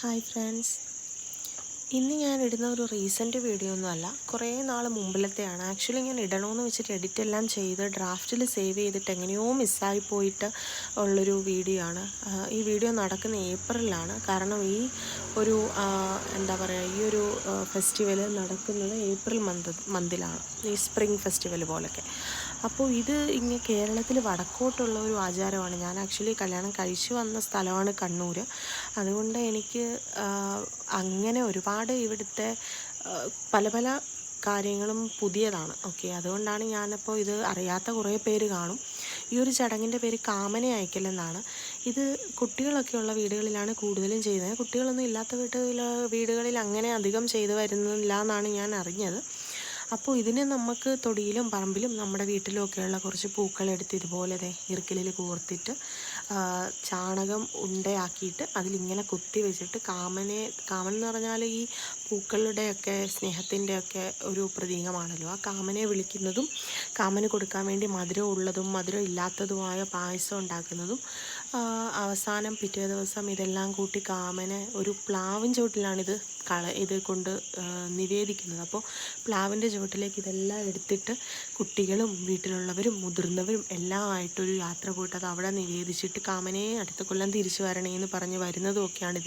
Hi friends. ഇന്ന് ഞാൻ ഇടുന്ന ഒരു റീസെന്റ് വീഡിയോ ഒന്നുമല്ല കുറേ നാൾ മുമ്പിലത്തെയാണ്. ആക്ച്വലി ഞാൻ ഇടണമെന്ന് വെച്ചിട്ട് എഡിറ്റ് എല്ലാം ചെയ്ത് ഡ്രാഫ്റ്റിൽ സേവ് ചെയ്തിട്ട് എങ്ങനെയോ മിസ്സായി പോയിട്ട് ഉള്ളൊരു വീഡിയോ ആണ്. ഈ വീഡിയോ നടക്കുന്ന ഏപ്രിലാണ് കാരണം ഈ ഒരു എന്താ പറയുക ഈ ഒരു ഫെസ്റ്റിവൽ നടക്കുന്നത് ഏപ്രിൽ മന്ത് മന്തിലാണ് ഈ സ്പ്രിംഗ് ഫെസ്റ്റിവൽ പോലൊക്കെ. അപ്പോൾ ഇത് ഇങ്ങനെ കേരളത്തിൽ വടക്കോട്ടുള്ള ഒരു ആചാരമാണ്. ഞാൻ ആക്ച്വലി കല്യാണം കഴിച്ചു വന്ന സ്ഥലമാണ് കണ്ണൂർ അതുകൊണ്ട് എനിക്ക് അങ്ങനെ ഒരുപാട് ഇവിടുത്തെ പല പല കാര്യങ്ങളും പുതിയതാണ്. ഓക്കെ അതുകൊണ്ടാണ് ഞാനപ്പോൾ ഇത് അറിയാത്ത കുറേ പേര് കാണും. ഈ ഒരു ചടങ്ങിന്റെ പേര് കാമന അയക്കലെന്നാണ് ഇത് കുട്ടികളൊക്കെ ഉള്ള വീടുകളിലാണ് കൂടുതലും ചെയ്യുന്നത്. കുട്ടികളൊന്നും ഇല്ലാത്ത വീട്ടിൽ വീടുകളിൽ അങ്ങനെ അധികം ചെയ്തു വരുന്നില്ല എന്നാണ് ഞാൻ അറിഞ്ഞത്. അപ്പോൾ ഇതിന് നമുക്ക് തൊടിയിലും പറമ്പിലും നമ്മുടെ വീട്ടിലും ഒക്കെയുള്ള കുറച്ച് പൂക്കളെടുത്ത് ഇതുപോലെ ദേ ഇറുക്കലിൽ കോർത്തിട്ട് ചാണകം ഉണ്ടയാക്കിയിട്ട് അതിലിങ്ങനെ കുത്തി വെച്ചിട്ട് കാമനെ കാമൻ എന്ന് പറഞ്ഞാൽ ഈ പൂക്കളുടെയൊക്കെ സ്നേഹത്തിന്റെയൊക്കെ ഒരു പ്രതീകമാണല്ലോ. ആ കാമനെ വിളിക്കുന്നതും കാമന് കൊടുക്കാൻ വേണ്ടി മധുരം ഉള്ളതും മധുരം ഇല്ലാത്തതുമായ പായസം ഉണ്ടാക്കുന്നതും അവസാനം പിറ്റേ ദിവസം ഇതെല്ലാം കൂട്ടി കാമനെ ഒരു പ്ലാവിൻ ചുവട്ടിലാണിത് കള ഇത് കൊണ്ട് നിവേദിക്കുന്നത്. അപ്പോൾ പ്ലാവിന്റെ ചുവട്ടിലേക്ക് ഇതെല്ലാം എടുത്തിട്ട് കുട്ടികളും വീട്ടിലുള്ളവരും മുതിർന്നവരും എല്ലാം ആയിട്ടൊരു യാത്ര പോയിട്ട് അത് അവിടെ നിവേദിച്ചിട്ട് കാമനെ അടുത്ത കൊല്ലം തിരിച്ചു വരണേ എന്ന് പറഞ്ഞ് വരുന്നതും ഒക്കെയാണ് ഇതിൽ